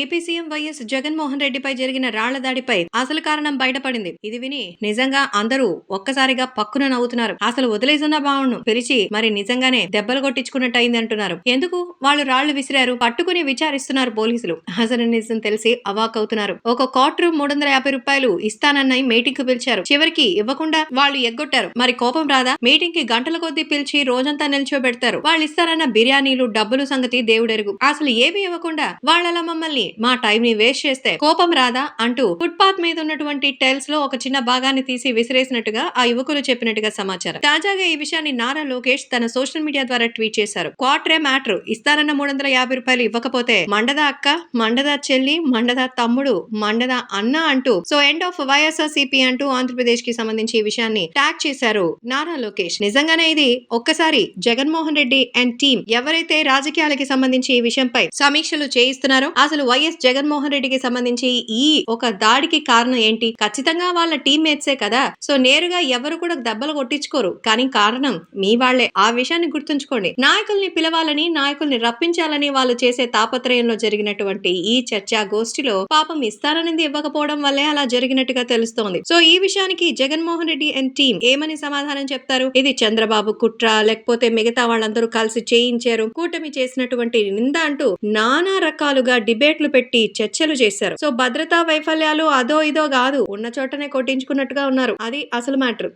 AP CM YS Jaganmohan రెడ్డిపై జరిగిన రాళ్ళ దాడిపై అసలు కారణం బయటపడింది. ఇది విని నిజంగా అందరూ ఒక్కసారిగా పక్కున నవ్వుతున్నారు. అసలు వదిలేసున్న బావును పిలిచి మరి నిజంగానే దెబ్బలు కొట్టించుకున్నట్టు అయింది అంటున్నారు. ఎందుకు వాళ్ళు రాళ్ళు విసిరారు? పట్టుకుని విచారిస్తున్నారు పోలీసులు. అసలు నిజం తెలిసి అవాక్ అవుతున్నారు. ఒక క్వార్టర్ మూడు వందల యాభై రూపాయలు ఇస్తానన్న మీటింగ్కు పిలిచారు. చివరికి ఇవ్వకుండా వాళ్ళు ఎగ్గొట్టారు. మరి కోపం రాదా? మీటింగ్కి గంటల కొద్దీ పిలిచి రోజంతా నిల్చోబెడతారు. వాళ్ళు ఇస్తారన్న బిర్యానీలు డబ్బులు సంగతి దేవుడెరుగు. అసలు ఏమి ఇవ్వకుండా వాళ్ళలా మమ్మల్ని మా టైం ని వేస్ట్ చేస్తే కోపం రాదా అంటూ ఫుట్పాత్ మీద ఉన్నటువంటి టైల్స్లో ఒక చిన్న భాగాన్ని తీసి విసిరేసినట్టుగా ఆ యువకులు చెప్పినట్టుగా సమాచారం. తాజాగా ఈ విషయాన్ని నారా లోకేష్ తన సోషల్ మీడియా ద్వారా ట్వీట్ చేశారు. క్వార్టరే మ్యాటర్ ఇస్తారన్న మూడు వందల యాభై రూపాయలు ఇవ్వకపోతే మండదా అక్క మండదా చెల్లి మండదా తమ్ముడు మండదా అన్న అంటూ so end of YSR CP అంటూ ఆంధ్రప్రదేశ్కి సంబంధించి ఈ విషయాన్ని ట్యాగ్ చేశారు నారా లోకేష్. నిజంగానే ఇది ఒక్కసారి జగన్మోహన్ రెడ్డి అండ్ టీం ఎవరైతే రాజకీయాలకి సంబంధించి ఈ విషయంపై సమీక్షలు చేయిస్తున్నారో అసలు వైఎస్ జగన్మోహన్ రెడ్డికి సంబంధించి ఈ ఒక దాడికి కారణం ఏంటి? ఖచ్చితంగా వాళ్ళ టీమ్మేట్సే కదా. సో నేరుగా ఎవరు కూడా దెబ్బలు కొట్టించుకోరు. కానీ కారణం మీ వాళ్ళే ఆ విషయాన్ని గుర్తుంచుకోండి. నాయకుల్ని పిలవాలని నాయకుల్ని రప్పించాలని వాళ్ళు చేసే తాపత్రయంలో జరిగినటువంటి ఈ చర్చా గోష్ఠిలో పాపం ఇస్తారనేది ఇవ్వకపోవడం వల్లే అలా జరిగినట్టుగా తెలుస్తోంది. సో ఈ విషయానికి జగన్మోహన్ రెడ్డి అండ్ టీం ఏమని సమాధానం చెప్తారు? ఇది చంద్రబాబు కుట్ర లేకపోతే మిగతా వాళ్ళందరూ కలిసి చేయించారు. కూటమి చేసినటువంటి నింద అంటూ నానా రకాలుగా డిబేట్ డిబేట్లు పెట్టి చర్చలు చేశారు. సో భద్రతా వైఫల్యాలు అదో ఇదో కాదు. ఉన్న చోటనే కొట్టించుకున్నట్టుగా ఉన్నారు. అది అసలు మ్యాటర్.